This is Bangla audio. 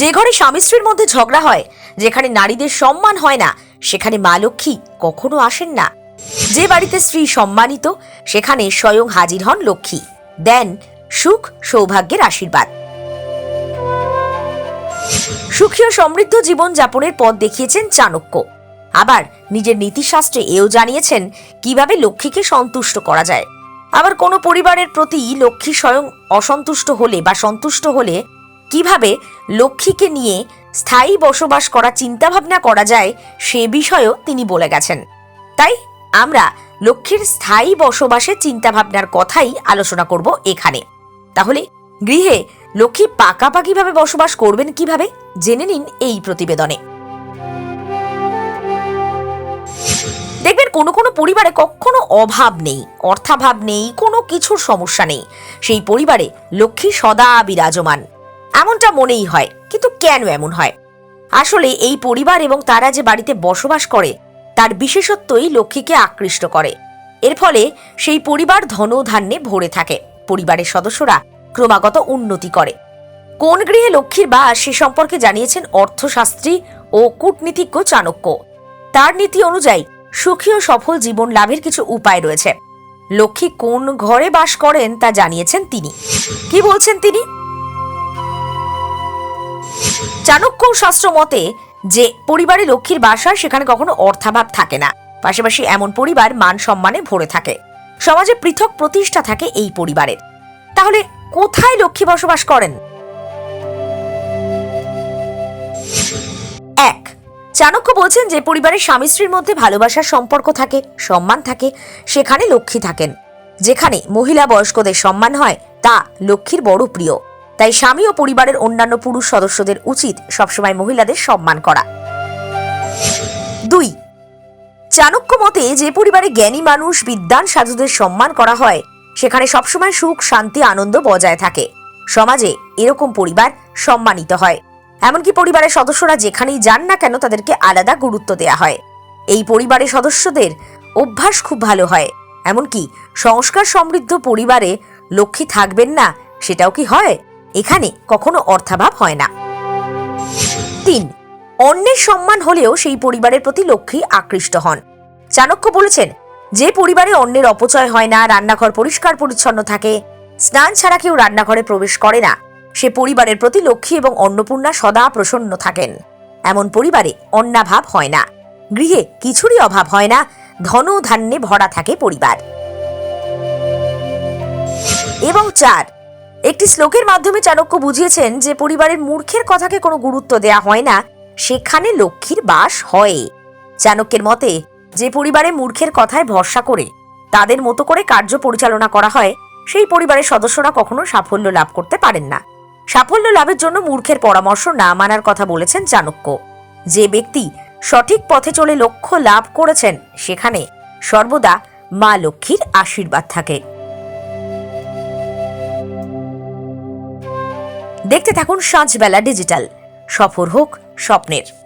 যে ঘরে স্বামী স্ত্রীর মধ্যে ঝগড়া হয়, যেখানে নারীদের সম্মান হয় না, সেখানে মা লক্ষ্মী কখনো আসেন না। যে বাড়িতে স্ত্রী সম্মানিত, সেখানে স্বয়ং হাজির হন লক্ষ্মী। দেন সুখ সৌভাগ্যের আশীর্বাদ। সুখী ও সমৃদ্ধ জীবন যাপনের পথ দেখিয়েছেন চাণক্য। আবার নিজের নীতিশাস্ত্রে এও জানিয়েছেন কীভাবে লক্ষ্মীকে সন্তুষ্ট করা যায়। আবার কোনো পরিবারের প্রতি লক্ষ্মী স্বয়ং অসন্তুষ্ট হলে বা সন্তুষ্ট হলে কীভাবে লক্ষ্মীকে নিয়ে স্থায়ী বসবাস করা চিন্তাভাবনা করা যায় সে বিষয়েও তিনি বলে গেছেন। তাই আমরা লক্ষ্মীর স্থায়ী বসবাসের চিন্তাভাবনার কথাই আলোচনা করব এখানে। তাহলে গৃহে লক্ষ্মী পাকাপাকিভাবে বসবাস করবেন কীভাবে? জেনে নিন এই প্রতিবেদনে। দেখবেন কোনো কোনো পরিবারে কখনো অভাব নেই, অর্থাভাব নেই, কোনো কিছুর সমস্যা নেই। সেই পরিবারে লক্ষ্মী সদা বিরাজমান। এমনটা মনেই হয়, কিন্তু কেন এমন হয়? আসলে এই পরিবার এবং তারা যে বাড়িতে বসবাস করে, তার বিশেষত্বই লক্ষ্মীকে আকৃষ্ট করে। এর ফলে সেই পরিবার ধন ধান্যে ভরে থাকে, পরিবারের সদস্যরা ক্রমাগত উন্নতি করে। কোন গৃহে লক্ষ্মীর বাস সে সম্পর্কে জানিয়েছেন অর্থশাস্ত্রী ও কূটনীতিজ্ঞ চাণক্য। তার নীতি অনুযায়ী সুখী ও সফল জীবন লাভের কিছু উপায় রয়েছে। লক্ষ্মী কোন ঘরে বাস করেন তা জানিয়েছেন তিনি। কি বলছেন তিনি? চাণক্য শাস্ত্র মতে যে পরিবারে লক্ষ্মীর বাস সেখানে কখনো অর্থাভাব থাকে না। পাশাপাশি এমন পরিবার মান সম্মানে ভরে থাকে। সমাজে পৃথক প্রতিষ্ঠা থাকে এই পরিবারের। তাহলে কোথায় লক্ষ্মী বসবাস করেন? এক, চাণক্য বলছেন যে পরিবারের স্বামী স্ত্রীর মধ্যে ভালোবাসার সম্পর্ক থাকে, সম্মান থাকে, সেখানে লক্ষ্মী থাকেন। যেখানে মহিলা বয়স্কদের সম্মান হয়, তা লক্ষ্মীর বড় প্রিয়। তাই স্বামী ও পরিবারের অন্যান্য পুরুষ সদস্যদের উচিত সবসময় মহিলাদের সম্মান করা। দুই, চাণক্য মতে যে পরিবারে জ্ঞানী মানুষ বিদ্বান সাধুদের সম্মান করা হয়, সেখানে সবসময় সুখ, শান্তি, আনন্দ বজায় থাকে। সমাজে এরকম পরিবার সম্মানিত হয়। এমনকি পরিবারের সদস্যরা যেখানেই যান না কেন তাদেরকে আলাদা গুরুত্ব দেয়া হয়। এই পরিবারের সদস্যদের অভ্যাস খুব ভালো হয়। এমনকি সংস্কার সমৃদ্ধ পরিবারে লক্ষ্মী থাকবেন না, সেটাও কি হয়? এখানে কখনো অর্থাভাব হয় না। তিন, অন্যের সম্মান হলেও সেই পরিবারের প্রতি লক্ষ্মী আকৃষ্ট হন। চাণক্য বলেছেন, যে পরিবারে অন্যের অপচয় হয় না, রান্নাঘর পরিষ্কার পরিচ্ছন্ন থাকে, স্নান ছাড়া কেউ রান্নাঘরে প্রবেশ করে না, সে পরিবারের প্রতি লক্ষ্মী এবং অন্নপূর্ণা সদা প্রসন্ন থাকেন। এমন পরিবারে অন্নাভাব হয় না। গৃহে কিছুরই অভাব হয় না, ধন ধান্যে ভরা থাকে পরিবার। এবং চার একটি শ্লোকের মাধ্যমে চাণক্য বুঝিয়েছেন যে পরিবারের মূর্খের কথাকে কোনো গুরুত্ব দেয়া হয় না, সেখানে লক্ষ্মীর বাস হয়। চাণক্যের মতে, যে পরিবারে মূর্খের কথায় ভরসা করে, তাদের মতো করে কার্য পরিচালনা করা হয়, সেই পরিবারের সদস্যরা কখনো সাফল্য লাভ করতে পারেন না। সাফল্য লাভের জন্য মূর্খের পরামর্শ না মানার কথা বলেছেন চাণক্য। যে ব্যক্তি সঠিক পথে চলে লক্ষ্য লাভ করেছেন, সেখানে সর্বদা মা লক্ষ্মীর আশীর্বাদ থাকে। দেখতে থাকুন সাঁঝবেলা ডিজিটাল। সফর হোক স্বপ্নের।